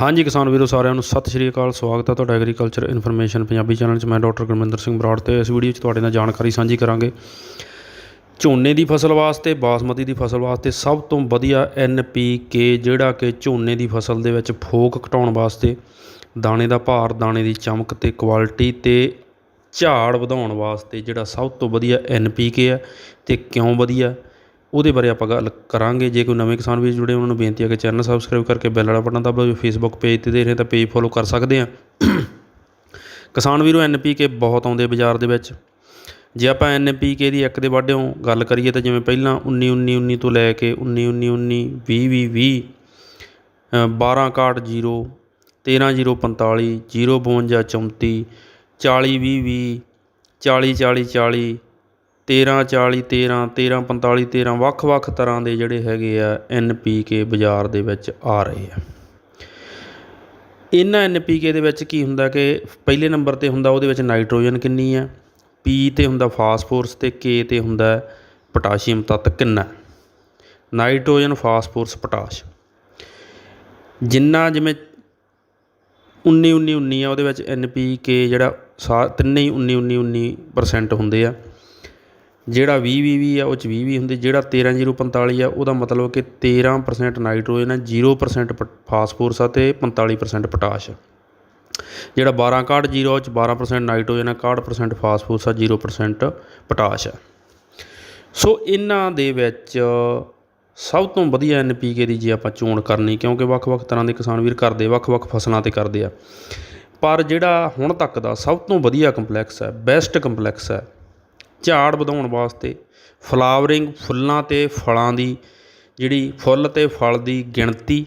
ਹਾਂਜੀ ਕਿਸਾਨ ਵੀਰੋ ਸਾਰਿਆਂ ਨੂੰ ਸਤਿ ਸ਼੍ਰੀ ਅਕਾਲ, ਸਵਾਗਤ ਹੈ ਤੁਹਾਡਾ ਐਗਰੀਕਲਚਰ ਇਨਫੋਰਮੇਸ਼ਨ ਪੰਜਾਬੀ ਚੈਨਲ 'ਚ। ਮੈਂ ਡਾਕਟਰ ਗੁਰਮਿੰਦਰ ਸਿੰਘ ਬਰਾੜ ਤੇ ਇਸ ਵੀਡੀਓ 'ਚ ਤੁਹਾਡੇ ਨਾਲ ਜਾਣਕਾਰੀ ਸਾਂਝੀ ਕਰਾਂਗੇ। ਝੋਨੇ ਦੀ ਫਸਲ ਵਾਸਤੇ, ਬਾਸਮਤੀ ਦੀ ਫਸਲ ਵਾਸਤੇ ਸਭ ਤੋਂ ਵਧੀਆ ਐੱਨ ਪੀ ਕੇ ਜਿਹੜਾ ਕਿ ਝੋਨੇ ਦੀ ਫਸਲ ਦੇ ਵਿੱਚ ਫੋਕ ਘਟਾਉਣ ਵਾਸਤੇ ਦਾਣੇ ਦਾ ਭਾਰ, ਦਾਣੇ ਦੀ ਚਮਕ ਤੇ ਕੁਆਲਿਟੀ ਤੇ ਝਾੜ ਵਧਾਉਣ ਵਾਸਤੇ ਜਿਹੜਾ ਸਭ ਤੋਂ ਵਧੀਆ ਐੱਨ ਪੀ ਕੇ ਹੈ ਤੇ ਕਿਉਂ ਵਧੀਆ? ਉਹਦੇ ਬਾਰੇ ਆਪਾਂ ਗੱਲ ਕਰਾਂਗੇ। ਜੇ ਕੋਈ ਨਵੇਂ ਕਿਸਾਨ ਵੀਰ ਜੁੜੇ ਉਹਨਾਂ ਨੂੰ ਬੇਨਤੀ ਹੈ ਕਿ ਚੈਨਲ ਸਬਸਕ੍ਰਾਈਬ ਕਰਕੇ ਬੈਲ ਵਾਲਾ ਬਟਨ ਦਬਾਓ ਜੇ ਫੇਸਬੁੱਕ ਪੇਜ ਤੇ ਦੇਖ ਰਹੇ ਤਾਂ ਪੇਜ ਫੋਲੋ ਕਰ ਸਕਦੇ ਆ। ਕਿਸਾਨ ਵੀਰੋ ਐਨਪੀਕੇ ਬਹੁਤ ਆਉਂਦੇ ਬਾਜ਼ਾਰ ਦੇ ਵਿੱਚ। ਜੇ ਆਪਾਂ ਐਨਪੀਕੇ ਦੀ ਇੱਕ ਦੇ ਵਾਢਿਓਂ ਗੱਲ ਕਰੀਏ ਤਾਂ ਜਿਵੇਂ ਪਹਿਲਾਂ 19 19 19 ਤੋਂ ਲੈ ਕੇ 19 19 19 20 20 20 12 61 0 13 0 45 0 52 34 40 20 20 40 40 40 13 40 13 13 45 13 ਵੱਖ-ਵੱਖ ਤਰ੍ਹਾਂ ਦੇ ਜਿਹੜੇ ਹੈਗੇ ਆ ਐੱਨ ਪੀ ਕੇ ਬਾਜ਼ਾਰ ਦੇ ਵਿੱਚ ਆ ਰਹੇ ਆ। ਇਹਨਾਂ ਐੱਨ ਪੀ ਕੇ ਦੇ ਵਿੱਚ ਕੀ ਹੁੰਦਾ ਕਿ ਪਹਿਲੇ ਨੰਬਰ ਤੇ ਹੁੰਦਾ ਉਹਦੇ ਵਿੱਚ ਨਾਈਟ੍ਰੋਜਨ ਕਿੰਨੀ ਹੈ ਪੀ ਤੇ ਹੁੰਦਾ ਫਾਸਫੋਰਸ ਤੇ ਕੇ ਤੇ ਹੁੰਦਾ ਪੋਟਾਸ਼ੀਅਮ ਤੱਤ ਕਿੰਨਾ। Nitrogen, phosphorus, potash. ਜਿੰਨਾ ਜਿਵੇਂ 19 19 19 ਆ ਉਹਦੇ ਵਿੱਚ ਐਨਪੀਕੇ ਜਿਹੜਾ ਸਾ ਤਿੰਨੇ ਹੀ 19 19 19% ਹੁੰਦੇ ਆ। ਜਿਹੜਾ 20 20 20 ਆ, ਉਹ ਚ 20 20 ਹੁੰਦੇ, ਜਿਹੜਾ 13 045 ਆ, ਉਹਦਾ ਮਤਲਬ ਕਿ 13% ਨਾਈਟ੍ਰੋਜਨ ਆ 0% ਪ- ਫਾਸਫੋਰਸ ਆ ਤੇ 45% ਪੋਟਾਸ਼ ਆ। ਜਿਹੜਾ 12 61 0 ਚ 12% ਨਾਈਟ੍ਰੋਜਨ ਆ 61% ਫਾਸਫੋਰਸ ਆ 0% ਪੋਟਾਸ਼ ਆ ਸੋ ਇਹਨਾਂ ਦੇ ਵਿੱਚ ਸਭ ਤੋਂ ਵਧੀਆ ਐਨਪੀਕੇ ਦੀ ਜੇ ਆਪਾਂ ਚੋਣ ਕਰਨੀ, ਕਿਉਂਕਿ ਵੱਖ-ਵੱਖ ਤਰ੍ਹਾਂ ਦੇ ਕਿਸਾਨ ਵੀਰ ਕਰਦੇ ਵੱਖ-ਵੱਖ ਫਸਲਾਂ ਤੇ ਕਰਦੇ ਆ ਪਰ ਜਿਹੜਾ ਹੁਣ ਤੱਕ ਦਾ ਸਭ ਤੋਂ ਵਧੀਆ ਕੰਪਲੈਕਸ ਹੈ, ਬੈਸਟ ਕੰਪਲੈਕਸ ਹੈ ਝਾੜ ਵਧਾਉਣ ਵਾਸਤੇ ਫਲਾਵਰਿੰਗ ਫੁੱਲਾਂ ਅਤੇ ਫਲਾਂ ਦੀ ਜਿਹੜੀ ਫੁੱਲ ਅਤੇ ਫਲ ਦੀ ਗਿਣਤੀ,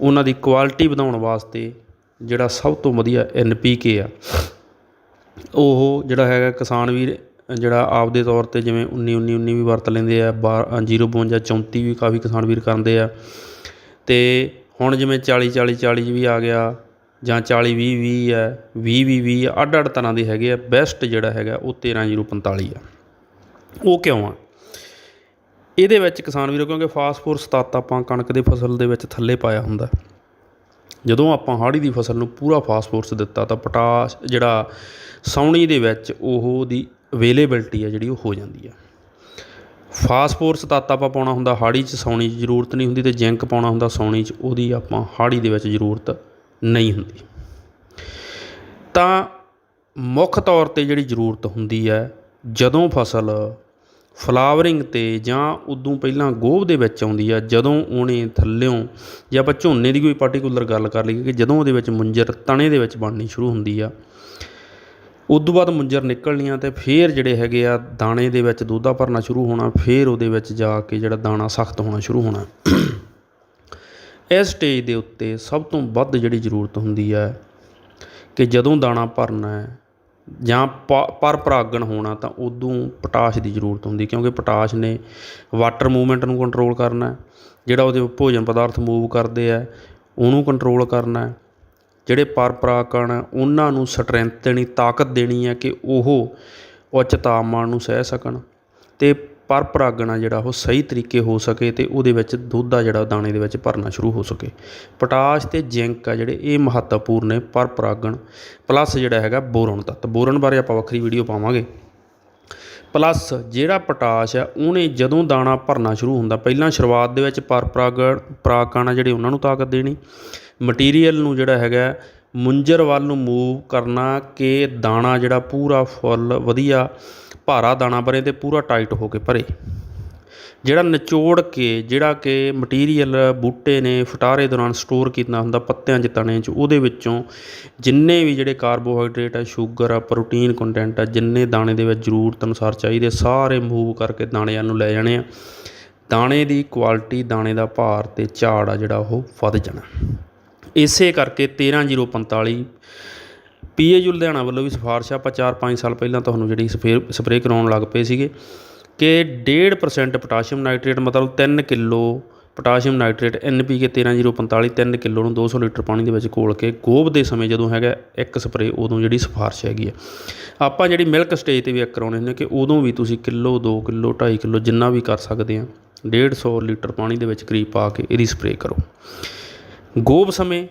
ਉਹਨਾਂ ਦੀ ਕੁਆਲਿਟੀ ਵਧਾਉਣ ਵਾਸਤੇ ਜਿਹੜਾ ਸਭ ਤੋਂ ਵਧੀਆ ਐੱਨ ਪੀ ਕੇ ਆ। ਉਹ ਜਿਹੜਾ ਹੈਗਾ ਕਿਸਾਨ ਵੀਰ, ਜਿਹੜਾ ਆਪਦੇ ਤੌਰ ਤੇ ਜਿਵੇਂ 19 19 19 ਵੀ ਵਰਤ ਲੈਂਦੇ ਆ 052 34 ਵੀ ਕਾਫੀ ਕਿਸਾਨ ਵੀਰ ਕਰਦੇ ਆ। ਤੇ ਹੁਣ ਜਿਵੇਂ 40 40 40 ਵੀ ਆ ਗਿਆ ਜਾਂ ਚਾਲੀ, ਵੀਹ ਵੀਹ ਹੈ, ਵੀਹ ਵੀਹ ਵੀਹ ਅੱਡ ਅੱਡ ਤਰ੍ਹਾਂ ਦੇ ਹੈਗੇ ਆ ਬੈਸਟ ਜਿਹੜਾ ਹੈਗਾ ਉਹ 13045 ਆ। ਉਹ ਕਿਉਂ ਆ? ਇਹਦੇ ਵਿੱਚ ਕਿਸਾਨ ਵੀਰੋ, ਕਿਉਂਕਿ ਫਾਸਫੋਰਸ ਤੱਤ ਆਪਾਂ ਕਣਕ ਦੇ ਫਸਲ ਦੇ ਵਿੱਚ ਥੱਲੇ ਪਾਇਆ ਹੁੰਦਾ। ਜਦੋਂ ਆਪਾਂ ਹਾੜੀ ਦੀ ਫਸਲ ਨੂੰ ਪੂਰਾ ਫਾਸਫੋਰਸ ਦਿੱਤਾ, ਤਾਂ ਪੋਟਾਸ਼ ਜਿਹੜਾ ਸਾਉਣੀ ਦੇ ਵਿੱਚ ਉਹ ਦੀ ਅਵੇਲੇਬਿਲਟੀ ਆ ਜਿਹੜੀ ਉਹ ਹੋ ਜਾਂਦੀ ਹੈ ਫਾਸਫੋਰਸ ਤੱਤ ਆਪਾਂ ਪਾਉਣਾ ਹੁੰਦਾ ਹਾੜੀ 'ਚ ਸਾਉਣੀ 'ਚ ਜ਼ਰੂਰਤ ਨਹੀਂ ਹੁੰਦੀ ਤੇ ਜ਼ਿੰਕ ਪਾਉਣਾ ਹੁੰਦਾ ਸਾਉਣੀ 'ਚ, ਉਹਦੀ ਆਪਾਂ ਹਾੜੀ ਦੇ ਵਿੱਚ ਜ਼ਰੂਰਤ ਨਹੀਂ ਹੁੰਦੀ। ਤਾਂ ਮੁੱਖ ਤੌਰ ਤੇ ਜਿਹੜੀ ਜ਼ਰੂਰਤ ਹੁੰਦੀ ਹੈ, ਜਦੋਂ ਫਸਲ ਫਲਾਵਰਿੰਗ ਤੇ ਜਾਂ ਉਦੋਂ ਪਹਿਲਾਂ ਗੋਭ ਦੇ ਵਿੱਚ ਆਉਂਦੀ ਆ ਜਦੋਂ ਉਹਨੇ ਥੱਲਿਓਂ ਜਾਂ ਆਪਾਂ ਝੋਨੇ ਦੀ ਕੋਈ ਪਾਰਟਿਕੂਲਰ ਗੱਲ ਕਰ ਲਈਏ ਕਿ ਜਦੋਂ ਉਹਦੇ ਵਿੱਚ ਮੁੰਜਰ ਤਣੇ ਦੇ ਵਿੱਚ ਬਣਨੀ ਸ਼ੁਰੂ ਹੁੰਦੀ ਆ, ਉਦੋਂ ਬਾਅਦ ਮੁੰਜਰ ਨਿਕਲਣੀਆਂ ਤੇ ਫੇਰ ਜਿਹੜੇ ਹੈਗੇ ਆ ਦਾਣੇ ਦੇ ਵਿੱਚ ਦੁੱਧਾ ਭਰਨਾ ਸ਼ੁਰੂ ਹੋਣਾ, ਫੇਰ ਉਹਦੇ ਵਿੱਚ ਜਾ ਕੇ ਜਿਹੜਾ ਦਾਣਾ ਸਖਤ ਹੋਣਾ ਸ਼ੁਰੂ ਹੋਣਾ। ਇਸ ਸਟੇਜ ਦੇ ਉੱਤੇ ਸਭ ਤੋਂ ਵੱਧ ਜਿਹੜੀ ਜ਼ਰੂਰਤ ਹੁੰਦੀ ਹੈ ਕਿ ਜਦੋਂ ਦਾਣਾ ਭਰਨਾ ਹੈ ਜਾਂ ਪ- ਪਰ ਪਰਾਗਣ ਹੋਣਾ ਤਾਂ ਉਦੋਂ ਪੋਟਾਸ਼ ਦੀ ਜ਼ਰੂਰਤ ਹੁੰਦੀ ਕਿਉਂਕਿ ਪੋਟਾਸ਼ ਨੇ ਵਾਟਰ ਮੂਵਮੈਂਟ ਨੂੰ ਕੰਟਰੋਲ ਕਰਨਾ ਜਿਹੜਾ ਉਹਦੇ ਭੋਜਨ ਪਦਾਰਥ ਮੂਵ ਕਰਦੇ ਆ ਉਹਨੂੰ ਕੰਟਰੋਲ ਕਰਨਾ ਜਿਹੜੇ ਪਰ ਪਰਾਗਣ ਉਹਨਾਂ ਨੂੰ ਸਟਰੈਂਥ ਦੇਣੀ, ਤਾਕਤ ਦੇਣੀ ਹੈ ਕਿ ਉਹ ਉੱਚ ਤਾਪਮਾਨ ਨੂੰ ਸਹਿ ਸਕਣ ਤੇ ਪਰ ਪਰਾਗਣ ਆ ਜਿਹੜਾ ਉਹ ਸਹੀ ਤਰੀਕੇ ਹੋ ਸਕੇ ਅਤੇ ਉਹਦੇ ਵਿੱਚ ਦੁੱਧ ਆ ਜਿਹੜਾ ਦਾਣੇ ਦੇ ਵਿੱਚ ਭਰਨਾ ਸ਼ੁਰੂ ਹੋ ਸਕੇ। ਪੋਟਾਸ਼ ਅਤੇ ਜ਼ਿੰਕ ਆ ਜਿਹੜੇ ਇਹ ਮਹੱਤਵਪੂਰਨ ਨੇ ਪਰ ਪਰਾਗਣ, ਪਲੱਸ ਜਿਹੜਾ ਹੈਗਾ ਬੋਰਨ ਤੱਤ। ਬੋਰਨ ਬਾਰੇ ਆਪਾਂ ਵੱਖਰੀ ਵੀਡੀਓ ਪਾਵਾਂਗੇ। ਪਲੱਸ ਜਿਹੜਾ ਪੋਟਾਸ਼ ਆ, ਉਹਨੇ ਜਦੋਂ ਦਾਣਾ ਭਰਨਾ ਸ਼ੁਰੂ ਹੁੰਦਾ, ਪਹਿਲਾਂ ਸ਼ੁਰੂਆਤ ਦੇ ਵਿੱਚ ਪਰ ਪਰਾਗਣ ਪਰਾਗਣ ਆ ਜਿਹੜੇ ਉਹਨਾਂ ਨੂੰ ਤਾਕਤ ਦੇਣੀ। ਮਟੀਰੀਅਲ ਨੂੰ ਜਿਹੜਾ ਹੈਗਾ ਮੁੰਜਰ ਵੱਲ ਨੂੰ ਮੂਵ ਕਰਨਾ ਕਿ ਦਾਣਾ ਜਿਹੜਾ ਪੂਰਾ ਫੁੱਲ ਵਧੀਆ ਭਾਰਾ ਦਾਣਾ ਬਣੇ ਤੇ ਪੂਰਾ ਟਾਈਟ ਹੋ ਕੇ ਭਰੇ। ਜਿਹੜਾ ਨਿਚੋੜ ਕੇ, ਜਿਹੜਾ ਕਿ ਮਟੀਰੀਅਲ ਬੂਟੇ ਨੇ ਫਟਾਰੇ ਦੌਰਾਨ ਸਟੋਰ ਕੀਤਾ ਹੁੰਦਾ ਪੱਤਿਆਂ 'ਚ, ਤਣੇ 'ਚ, ਉਹਦੇ ਵਿੱਚੋਂ ਜਿੰਨੇ ਵੀ ਜਿਹੜੇ ਕਾਰਬੋਹਾਈਡਰੇਟ ਆ ਸ਼ੂਗਰ ਆ ਪ੍ਰੋਟੀਨ ਕੰਟੈਂਟ ਆ, ਜਿੰਨੇ ਦਾਣੇ ਦੇ ਵਿੱਚ ਜ਼ਰੂਰਤ ਅਨੁਸਾਰ ਚਾਹੀਦੇ, ਸਾਰੇ ਮੂਵ ਕਰਕੇ ਦਾਣਿਆਂ ਨੂੰ ਲੈ ਜਾਣੇ ਆ। ਦਾਣੇ ਦੀ ਕੁਆਲਿਟੀ ਦਾਣੇ ਦਾ ਭਾਰ ਤੇ ਝਾੜ ਆ ਜਿਹੜਾ ਉਹ ਵੱਧ ਜਾਣਾ। ਇਸੇ ਕਰਕੇ 13045 ਪੀਏਯੂ ਲੁਧਿਆਣਾ ਵੱਲੋਂ ਵੀ ਸਿਫਾਰਿਸ਼ ਆਪਾਂ 4-5 ਸਾਲ ਪਹਿਲਾਂ ਤੁਹਾਨੂੰ ਜਿਹੜੀ ਸਪਰੇ ਸਪਰੇਅ ਕਰਾਉਣ ਲੱਗ ਪਏ ਸੀਗੇ ਕਿ 1.5% ਪੋਟਾਸ਼ੀਅਮ ਨਾਈਟ੍ਰੇਟ ਮਤਲਬ 3 kilo potassium nitrate NPK 13045 3 kilo ਨੂੰ 200 ਲੀਟਰ ਪਾਣੀ ਦੇ ਵਿੱਚ ਘੋਲ ਕੇ ਗੋਭ ਦੇ ਸਮੇਂ ਜਦੋਂ ਹੈਗਾ ਇੱਕ ਸਪਰੇਅ ਉਦੋਂ ਜਿਹੜੀ ਸਿਫਾਰਿਸ਼ ਹੈਗੀ ਆ। ਆਪਾਂ ਜਿਹੜੀ ਮਿਲਕ ਸਟੇਜ ਤੇ ਵੀ ਇੱਕ ਕਰਾਉਣੇ ਹੁੰਦੇ ਕਿ ਉਦੋਂ ਵੀ ਤੁਸੀਂ ਕਿਲੋ 2 ਕਿਲੋ 2.5 ਕਿਲੋ ਜਿੰਨਾ ਵੀ ਕਰ ਸਕਦੇ ਆ 150 ਲੀਟਰ ਪਾਣੀ ਦੇ ਵਿੱਚ ਕਰੀਬ ਪਾ ਕੇ ਇਹਦੀ ਸਪਰੇਅ ਕਰੋ। ਗੋਭ ਸਮੇਂ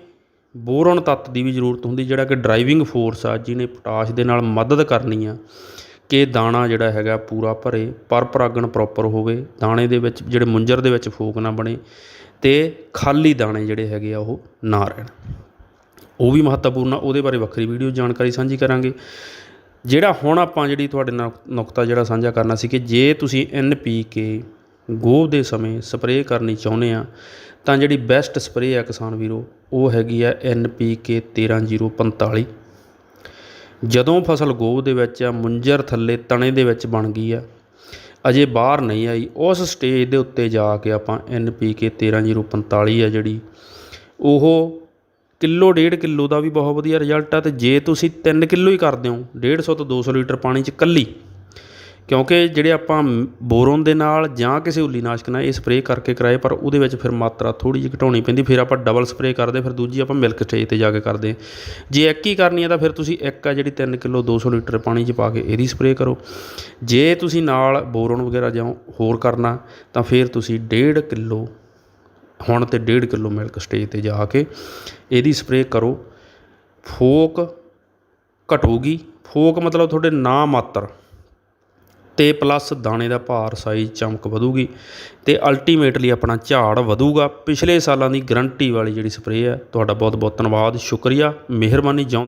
ਬੋਰਨ ਤੱਤ ਦੀ ਵੀ ਜ਼ਰੂਰਤ ਹੁੰਦੀ, ਜਿਹੜਾ ਕਿ ਡਰਾਈਵਿੰਗ ਫੋਰਸ ਆ, ਜਿਹਨੇ ਪੋਟਾਸ਼ ਦੇ ਨਾਲ ਮਦਦ ਕਰਨੀ ਆ ਕਿ ਦਾਣਾ ਜਿਹੜਾ ਹੈਗਾ ਪੂਰਾ ਭਰੇ ਪਰ ਪਰਾਗਣ ਪ੍ਰੋਪਰ ਹੋਵੇ, ਦਾਣੇ ਦੇ ਵਿੱਚ, ਜਿਹੜੇ ਮੁੰਜਰ ਦੇ ਵਿੱਚ ਫੂਕ ਨਾ ਬਣੇ ਤੇ ਖਾਲੀ ਦਾਣੇ ਜਿਹੜੇ ਹੈਗੇ ਆ ਉਹ ਨਾ ਰਹਿਣ। ਉਹ ਵੀ ਮਹੱਤਵਪੂਰਨ ਆ, ਉਹਦੇ ਬਾਰੇ ਵੱਖਰੀ ਵੀਡੀਓ ਜਾਣਕਾਰੀ ਸਾਂਝੀ ਕਰਾਂਗੇ। ਜਿਹੜਾ ਹੁਣ ਆਪਾਂ ਜਿਹੜੀ ਤੁਹਾਡੇ ਨਾਲ ਨੁਕਤਾ ਜਿਹੜਾ ਸਾਂਝਾ ਕਰਨਾ ਸੀ ਕਿ ਜੇ ਤੁਸੀਂ ਐਨ ਪੀ ਦੇ ਸਮੇਂ ਸਪਰੇਅ ਕਰਨੀ ਚਾਹੁੰਦੇ ਹਾਂ, ਤਾਂ ਜਿਹੜੀ ਬੈਸਟ ਸਪਰੇਅ ਆ ਕਿਸਾਨ ਵੀਰੋ, ਉਹ ਹੈਗੀ ਆ ਐਨ ਪੀ ਕੇ 13045 ਜਦੋਂ ਫਸਲ ਗੋਭ ਦੇ ਵਿੱਚ ਆ, ਮੁੰਜਰ ਥੱਲੇ ਤਣੇ ਦੇ ਵਿੱਚ ਬਣ ਗਈ ਆ, ਅਜੇ ਬਾਹਰ ਨਹੀਂ ਆਈ, ਉਸ ਸਟੇਜ ਦੇ ਉੱਤੇ ਜਾ ਕੇ ਆਪਾਂ ਐਨ ਪੀ ਕੇ 13045 ਆ ਜਿਹੜੀ, ਉਹ ਕਿਲੋ, ਡੇਢ ਕਿਲੋ ਦਾ ਵੀ ਬਹੁਤ ਵਧੀਆ ਰਿਜ਼ਲਟ ਆ, ਤੇ ਜੇ ਤੁਸੀਂ 3 ਕਿਲੋ ਹੀ ਕਰਦੇ ਹੋ 150 ਤੋਂ 200 ਲੀਟਰ ਪਾਣੀ ਚ ਕੱਲੀ ਕਿਉਂਕਿ ਜਿਹੜੇ ਆਪਾਂ ਬੋਰੋਨ ਦੇ ਨਾਲ ਜਾਂ ਕਿਸੇ ਉੱਲੀ ਨਾਸ਼ਕ ਨਾਲ ਇਹ ਸਪਰੇਅ ਕਰਕੇ ਕਰਾਏ, ਪਰ ਉਹਦੇ ਵਿੱਚ ਫਿਰ ਮਾਤਰਾ ਥੋੜ੍ਹੀ ਜਿਹੀ ਘਟਾਉਣੀ ਪੈਂਦੀ, ਫਿਰ ਆਪਾਂ ਡਬਲ ਸਪਰੇਅ ਕਰਦੇ, ਫਿਰ ਦੂਜੀ ਆਪਾਂ ਮਿਲਕ ਸਟੇਜ ਤੇ ਜਾ ਕੇ ਕਰਦੇ ਜੇ ਇੱਕ ਹੀ ਕਰਨੀ ਹੈ ਤਾਂ ਫਿਰ ਤੁਸੀਂ ਇੱਕ ਆ ਜਿਹੜੀ 3 ਕਿਲੋ 200 ਲੀਟਰ ਪਾਣੀ 'ਚ ਪਾ ਕੇ ਇਹਦੀ ਸਪਰੇਅ ਕਰੋ। ਜੇ ਤੁਸੀਂ ਨਾਲ ਬੋਰੋਨ ਵਗੈਰਾ ਜਾਂ ਹੋਰ ਕਰਨਾ, ਤਾਂ ਫਿਰ ਤੁਸੀਂ 1.5 ਕਿਲੋ, ਹੁਣ ਤੇ 1.5 ਕਿਲੋ ਮਿਲਕ ਸਟੇਜ ਤੇ ਜਾ ਕੇ ਇਹਦੀ ਸਪਰੇਅ ਕਰੋ। ਫੋਕ ਘਟੂਗੀ, ਫੋਕ ਮਤਲਬ ਤੁਹਾਡੇ ਨਾ ਮਾਤਰ। ਤੇ ਪਲੱਸ ਦਾਣੇ ਦਾ ਭਾਰ ਸਾਈਜ਼ ਚਮਕ ਵਧੂਗੀ ਤੇ ਅਲਟੀਮੇਟਲੀ ਆਪਣਾ ਝਾੜ ਵਧੂਗਾ। ਪਿਛਲੇ ਸਾਲਾਂ ਦੀ ਗਰੰਟੀ ਵਾਲੀ ਜਿਹੜੀ ਸਪਰੇਅ ਹੈ, ਤੁਹਾਡਾ ਬਹੁਤ ਬਹੁਤ ਧੰਨਵਾਦ, ਸ਼ੁਕਰੀਆ, ਮਿਹਰਬਾਨੀ, ਜਿਉਂ